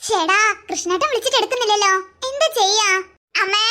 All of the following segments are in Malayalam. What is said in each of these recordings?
ഷേടാ കൃഷ്ണേട്ടൻ വിളിച്ചിട്ട് എടുക്കുന്നില്ലല്ലോ. എന്താ ചെയ്യാ? അമ്മേ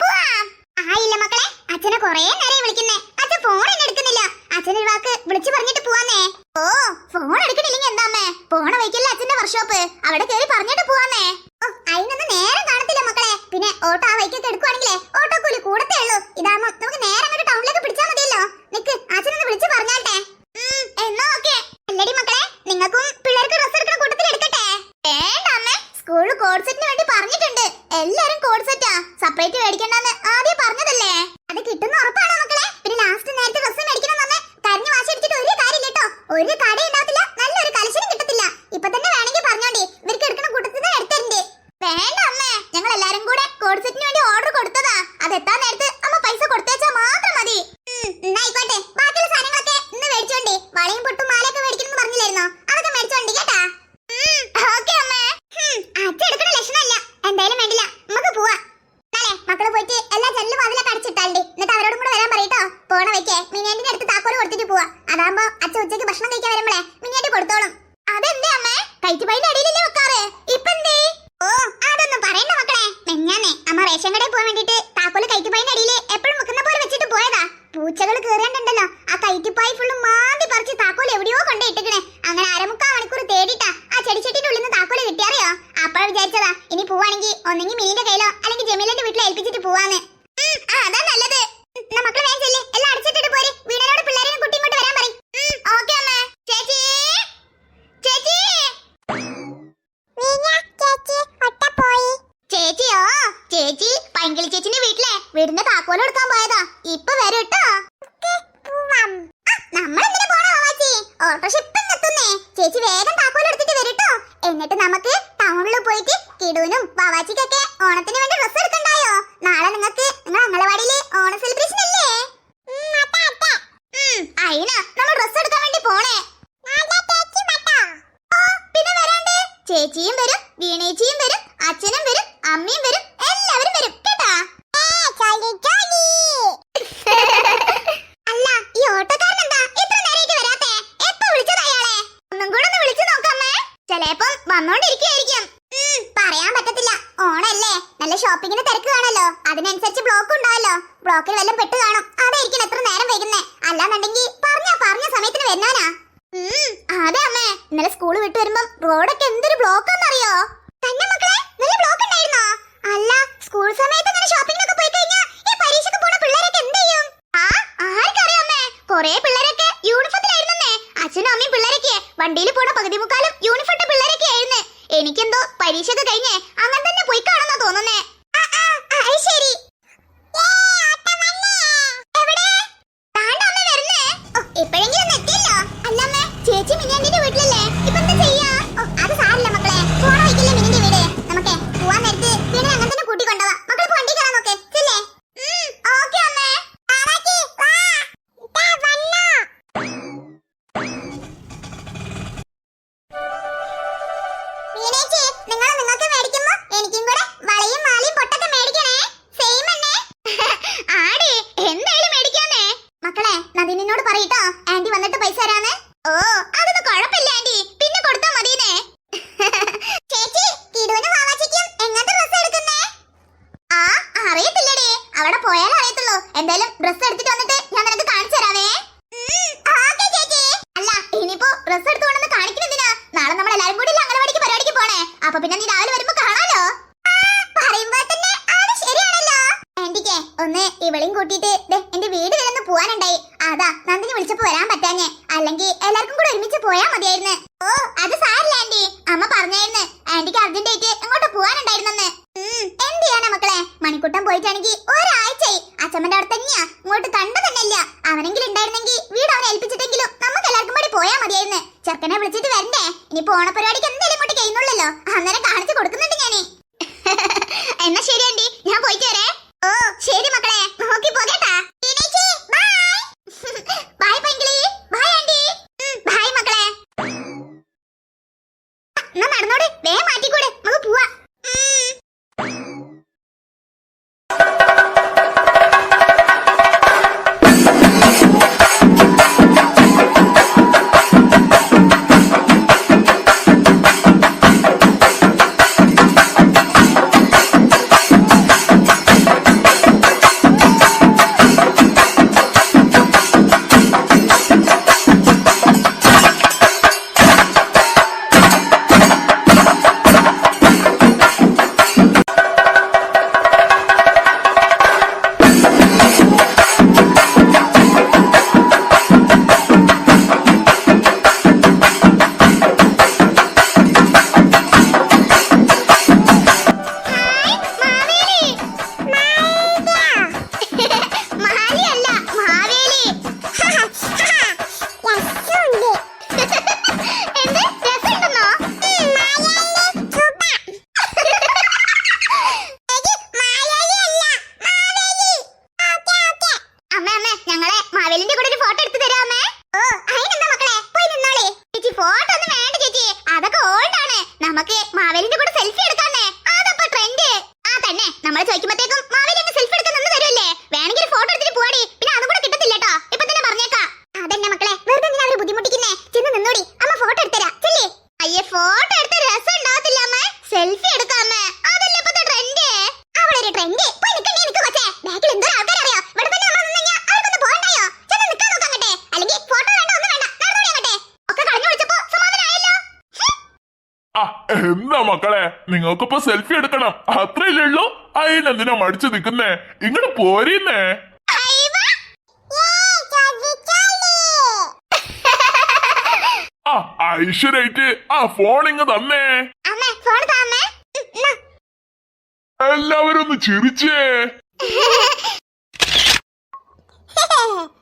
പോവാം. ആയില്ല മക്കളെ അച്ഛനെ കൊറേ നേരം വിളിക്കുന്നേ. അച്ഛൻ ഫോൺ എന്നെ എടുക്കുന്നില്ല. അച്ഛൻ ഒരു വാക്ക് വിളിച്ചു പറഞ്ഞിട്ട് പോവാന്നേ. ഓ ഫോൺ എടുക്കണില്ലെങ്കിൽ എന്താ അമ്മേ? പോണ വൈക്കല്ല അച്ഛന്റെ വർക്ക്ഷോപ്പ് അവിടെ കയറി പറഞ്ഞിട്ട് പോവാന്നേ. ഓ അതിനൊന്നും നേരം കാണത്തില്ല മക്കളെ. പിന്നെ ഓട്ടോ ആ വൈക്കൊക്കെ എടുക്കുവാണെങ്കിലേ ഓട്ടോ കൂലി കൂടത്തേ ഉള്ളൂ ഇതാകുമ്പോ നമുക്ക് നേരെ അങ്ങോട്ട് ടൗണിലേക്ക് പിടിച്ചാൽ മതിയല്ലോ നിക്ക് അച്ഛനൊന്ന് വിളിച്ചു പറഞ്ഞാട്ടെ ഉം, എന്നാ ഓക്കെ അല്ലടി മക്കളെ നിങ്ങൾക്കും പിള്ളേർക്ക് ഡ്രസ് എടുക്കുന്ന കൂട്ടത്തിൽ എടുക്കട്ടെ വേണ്ട അമ്മേ സ്കൂളിൽ കോഡ് സെറ്റിന് വേണ്ടി പറഞ്ഞിട്ടുണ്ട് എല്ലാരും കോഡ് സെറ്റാ സെപ്പറേറ്റ് മേടിക്കണ്ടെന്ന് ആദ്യം പറഞ്ഞതല്ലേ അത് കിട്ടുന്ന ഉറപ്പാണോ മക്കളെ പിന്നെ ലാസ്റ്റ് നേരത്തെ ഡ്രസ് മേടിക്കണം എന്ന് കരഞ്ഞു വാശി അടിച്ചിട്ട് ഒരു കാര്യമില്ല കേട്ടോ ഒരു കട ഉണ്ടാവത്തില്ല നല്ലൊരു കളക്ഷനും കിട്ടത്തില്ല ഇപ്പൊ തന്നെ വേണമെങ്കിൽ പറഞ്ഞോണ്ടി ഇവർക്ക് എടുക്കുന്ന കൂട്ടത്തിൽ തന്നെ എടുത്തരുണ്ട് വേണ്ട അമ്മേ ഞങ്ങൾ എല്ലാരും കൂടെ കോഡ് സെറ്റിന് വേണ്ടി ഓർഡർ കൊടുത്തതാ അത് എത്താൻ നേരത്ത് അമ്മ പൈസ കൊടുത്തേച്ചാ മാത്രം മതി ഉം, എന്നാ ആയിക്കോട്ടെ ബാക്കിയുള്ള സാധനങ്ങളൊക്കെ ഇന്ന് മേടിച്ചോണ്ടി വളയും പൊട്ടും മാലയൊക്കെ മേടിക്കണം പറഞ്ഞില്ലായിരുന്നോ അതൊക്കെ മേടിച്ചോണ്ടി കേട്ടാ ഓക്കെ അമ്മേ ഹും, അച്ചെടുക്കണ ലക്ഷണമല്ല എന്തായാലും വേണ്ടില്ല നമുക്ക് പോവാ നാളെ മക്കൾ പോയിട്ട് എല്ലാ ജനലും അതിലൊക്കെ അടച്ചിട്ടാണ്ടി എന്നിട്ട് അവരോടും കൂടെ വരാൻ പറയട്ടോ പോണ വയ്ക്കേ മിനിയാണ്ടിന്റെ അടുത്ത് താക്കോൽ കൊടുത്തിട്ട് പോവാ അതാകുമ്പോ അച്ഛൻ ഉച്ചയ്ക്ക് ഭക്ഷണം കഴിക്കാൻ വരുമ്പളേ മിനിയായിട്ട് കൊടുത്തോളും. അതെന്തേ അമ്മേ? കയറ്റുപൈന്റെ അടിയിലല്ലേ വെക്കാറ്? ഇപ്പൊ എന്തേ ഓ അതൊന്നും പറയണ്ട മക്കളെ. മെഞ്ഞാന്നേ അമ്മ റേഷൻ കടയിൽ പോകാൻ വേണ്ടിട്ട് താക്കോൽ കയറ്റുപൈന്റെ അടിയിൽ എപ്പോഴും വെക്കുന്ന പോലെ വെച്ചിട്ട് പോയതാ. പൂച്ചകൾ കേറിയാണ്ടല്ലോ. ആ കയറ്റുപായി ഫുള്ള് മാന്തി പറിച്ച് താക്കോൽ എവിടെയോ കൊണ്ടിട്ടിക്കണേ അങ്ങനെ അരമുക്കാ മണിക്കൂർ തേടിട്ടാ ആ ചെടിച്ചട്ടിന്റെ ഉള്ളിൽ നിന്ന് താക്കോൽ കിട്ടിയറിയോ? അപ്പോൾ വിചാരിച്ചതാ ഇനി പോവാണെങ്കിൽ ഒന്നെങ്കിൽ മീനിന്റെ കയ്യിലോ അല്ലെങ്കിൽ ജമീലന്റെ വീട്ടിൽ ഏൽപ്പിച്ചിട്ട് പോവാന്ന്. അതാ നല്ലത്. മക്കളെ വേഗം എല്ലാം അടച്ചിട്ടിട്ട് പോരെ വീണനോട് പിള്ളേരെയും കുട്ടി ഇങ്ങോട്ട് വരാൻ പറയും ഓക്കെ അമ്മേ ചേച്ചി ചേച്ചി ചേച്ചിയോ ചേച്ചി പൈങ്കിളി ചേച്ചിന്റെ വീട്ടിലെ കൊടുക്കാൻ പോയതാ. ഇപ്പൊ വരും കേട്ടോ നമ്മളെന്തിനാ പോണ വാവാച്ചി? ഓട്ടോറിക്ഷ ഇപ്പം എത്തുന്നേ. ചേച്ചി വേഗം താക്കോൽ എടുത്തിട്ട് വരട്ടോ എന്നിട്ട് നമുക്ക് ടൗണിൽ പോയിട്ട് കിടൂനും വാവാച്ചിക്കൊക്കെ ഓണത്തിന് വേണ്ടി ഡ്രസ് എടുക്കണ്ടായോ? നാളെ നിങ്ങൾക്ക് നിങ്ങൾ അംഗളവാടിയിൽ ഓണ സെലിബ്രേഷൻ അല്ലേ? അയിനാ നമ്മൾ ഡ്രസ് എടുക്കാൻ വേണ്ടി പോണേ. പിന്നെ വരാണ്ട്. ചേച്ചിയും വരും വീണേച്ചിയും വരും അച്ഛനും വരും അമ്മയും വരും. ബ്ലോക്കിൽ വല്ലതും പെട്ട് കാണും. അതായിരിക്കും എത്ര നേരം വൈകുന്നേ. അല്ലാന്നുണ്ടെങ്കിൽ പറഞ്ഞ പറഞ്ഞ സമയത്തിന് വരുന്നവനാ. ഉം, അതെ അമ്മേ. ഇന്നലെ സ്കൂൾ വിട്ട് വരുമ്പം റോഡൊക്കെ എന്തൊരു ബ്ലോക്കാന്നറിയോ? തന്നെ മക്കളെ നല്ല ബ്ലോക്ക് ഉണ്ടായിരുന്നോ അല്ല സ്കൂൾ സമയത്ത് ഇങ്ങനെ ഷോപ്പിങ്ങിനൊക്കെ പോയി കഴിഞ്ഞാൽ ഈ പരീക്ഷയ്ക്ക് പോണ പിള്ളേരൊക്കെ എന്ത് ചെയ്യും? ആ ആർക്കറിയാം അമ്മേ. കൊറേ പിള്ളേരൊക്കെ യൂണിഫോമിലായിരുന്നേ അച്ഛനും അമ്മയും പിള്ളേരൊക്കെ വണ്ടിയിൽ പോണ പകുതി മുക്കാലും യൂണിഫോം പിള്ളേരൊക്കെ ആയിരുന്നേ എനിക്കെന്തോ പരീക്ഷയൊക്കെ കഴിഞ്ഞേ. അങ്ങനെ തന്നെ പോയി കാണുന്ന തോന്നുന്നേ. നിങ്ങൾ നിങ്ങൾക്ക് മേടിക്കുമ്പോ എനിക്കും കൂടെ വളയും മാലയും പൊട്ടൊക്കെ മേടിക്കണേ. സെയിം തന്നെ. ആടി, എന്തായാലും മേടിക്കാന്നേ. മക്കളെ നദിനിനോട് പറയട്ടോ? ആന്റി വന്നിട്ട് പൈസ തരാന്ന്. ഓ അതൊന്നും കുഴപ്പമില്ല ആന്റി. പിന്നെ കൊടുത്താ മതിയെന്നേ ചേച്ചി കിടുവിന് വാവാച്ചിക്കും എങ്ങനത്തെ ഡ്രസ് എടുക്കുന്നേ? ആ അറിയത്തില്ലടി. അവിടെ പോയാലേ അറിയത്തുള്ളൂ. എന്തായാലും ഡ്രസ് എടുത്തിട്ട് വന്നിട്ട് ഞാൻ നിനക്ക് കാണിച്ചു തരാവേ. അല്ല ഇനിയിപ്പോ ഡ്രസ് എടുത്തു കൊണ്ടെന്ന് കാണിക്കുന്നെന്തിനാ നാളെ നമ്മൾ എല്ലാരും കൂടി അംഗനവാടിക്ക് പരിപാടിക്ക് പോണേ അപ്പൊ പിന്നെ നീ രാവിലെ വരുമ്പോ കാണാലോ? ആ, പറയുമ്പോ തന്നെ ആൾ ശരിയാണല്ലോ. ആന്റിക്ക് ഒന്ന് ഇവളെയും കൂട്ടിയിട്ട് എന്റെ വീട് വരെ ഒന്ന് പോവാനുണ്ടായി. അതാ നന്ദിനി വിളിച്ചപ്പോ വരാൻ പറ്റാഞ്ഞേ. അല്ലെങ്കിൽ എല്ലാവർക്കും കൂടെ ഒരുമിച്ച് പോയാ മതിയായിരുന്നു. ഓ അത് സാരില്ല ആന്റി. അമ്മ പറഞ്ഞായിരുന്നു ആന്റിക്ക് അർജന്റായിട്ട് എങ്ങോട്ട് പോവാനുണ്ടായിരുന്നെന്ന്. എന്ത് ചെയ്യാനാ മക്കളെ? മണിക്കുട്ടൻ പോയിട്ടാണെങ്കിൽ ഒരാഴ്ചയായി. അച്ഛമ്മന്റെ അവിടെ തന്നെയാ. ഇങ്ങോട്ട് കണ്ടു തന്നെയില്ല അവനെങ്കിലും ഉണ്ടായിരുന്നെങ്കിൽ വീട് അവനെ ഏൽപ്പിച്ചിട്ടെങ്കിലും നമുക്ക് പോയാ മതിയായിരുന്നു. ചെറുക്കനെ വിളിച്ചിട്ട് വരണ്ടേ? ഇനി പോണ പരിപാടിക്ക് എന്തെങ്കിലും ഇങ്ങോട്ട് കഴിയുന്നുള്ളല്ലോ അന്നേരം കാണിച്ചു കൊടുക്കുന്നുണ്ട് എന്റെ കൂടെ ഒരു ഫോട്ടോ എടുത്തു തരാമേ. ഓ അതിനെന്താ മക്കളെ? പോയി നിന്നോളേ. ചേച്ചി ഫോട്ടോ ഒന്നും വേണ്ട ചേച്ചി. അതൊക്കെ ഓൾഡാണ് നമുക്ക് മാവേലിന്റെ കൂടെ സെൽഫി എന്താ മക്കളെ? നിങ്ങൾക്കിപ്പോ സെൽഫി എടുക്കണം. അത്രയില്ലല്ലോ ഉള്ളൂ അതിനെന്തിനാ മടിച്ചു നിൽക്കുന്നേ ഇങ്ങോട്ട് പോരീന്നേ. ആ ഐശ്വര്യായിട്ട് ആ ഫോൺ ഇങ്ങ് തന്നേ. എല്ലാവരും ഒന്ന് ചിരിച്ചേ.